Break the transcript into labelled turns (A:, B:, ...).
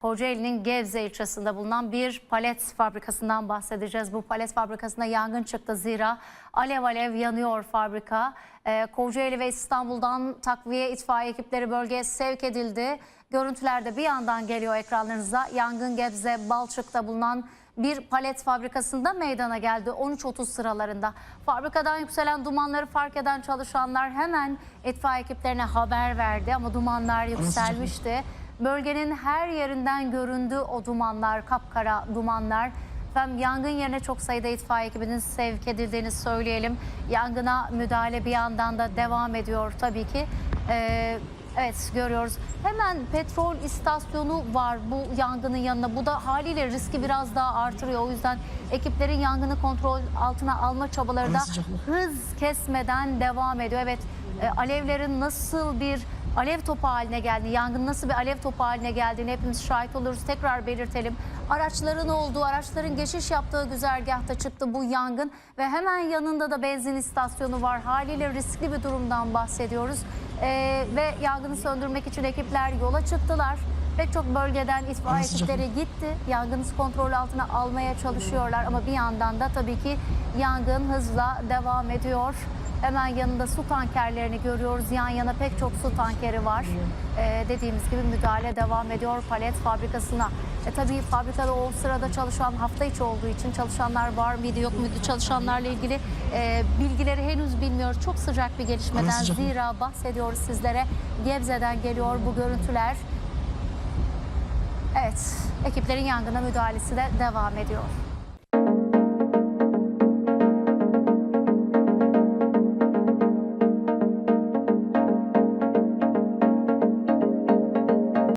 A: Kocaeli'nin Gebze ilçesinde bulunan bir palet fabrikasından bahsedeceğiz. Bu palet fabrikasında yangın çıktı zira alev alev yanıyor fabrika. Ee, Kocaeli ve İstanbul'dan takviye itfaiye ekipleri bölgeye sevk edildi. Görüntülerde bir yandan geliyor ekranlarınıza. Yangın Gebze Balçık'ta bulunan bir palet fabrikasında meydana geldi 13.30 sıralarında. Fabrikadan yükselen dumanları fark eden çalışanlar hemen itfaiye ekiplerine haber verdi ama dumanlar yükselmişti. Bölgenin her yerinden göründü o dumanlar, kapkara dumanlar. Efendim yangın yerine çok sayıda itfaiye ekibinin sevk edildiğini söyleyelim. Yangına müdahale bir yandan da devam ediyor tabii ki. Ee, evet görüyoruz. Hemen petrol istasyonu var bu yangının yanında. Bu da haliyle riski biraz daha artırıyor. O yüzden ekiplerin yangını kontrol altına alma çabaları da hız kesmeden devam ediyor. Evet e, alevlerin nasıl bir alev topu haline geldi, yangın nasıl bir alev topu haline geldiğini hepimiz şahit oluruz. Tekrar belirtelim. Araçların olduğu, araçların geçiş yaptığı güzergahta çıktı bu yangın ve hemen yanında da benzin istasyonu var. Haliyle riskli bir durumdan bahsediyoruz. Ee, ve yangını söndürmek için ekipler yola çıktılar. Pek çok bölgeden itfaiye ekipleri gitti. Yangını kontrol altına almaya çalışıyorlar ama bir yandan da tabii ki yangın hızla devam ediyor. Hemen yanında su tankerlerini görüyoruz. Yan yana pek çok su tankeri var. Ee, dediğimiz gibi müdahale devam ediyor palet fabrikasına. E, tabii fabrikada o sırada çalışan hafta içi olduğu için çalışanlar var mıydı yok muydu çalışanlarla ilgili e, bilgileri henüz bilmiyoruz. Çok sıcak bir gelişmeden zira bahsediyoruz sizlere. Gebze'den geliyor bu görüntüler. Evet ekiplerin yangına müdahalesi de devam ediyor.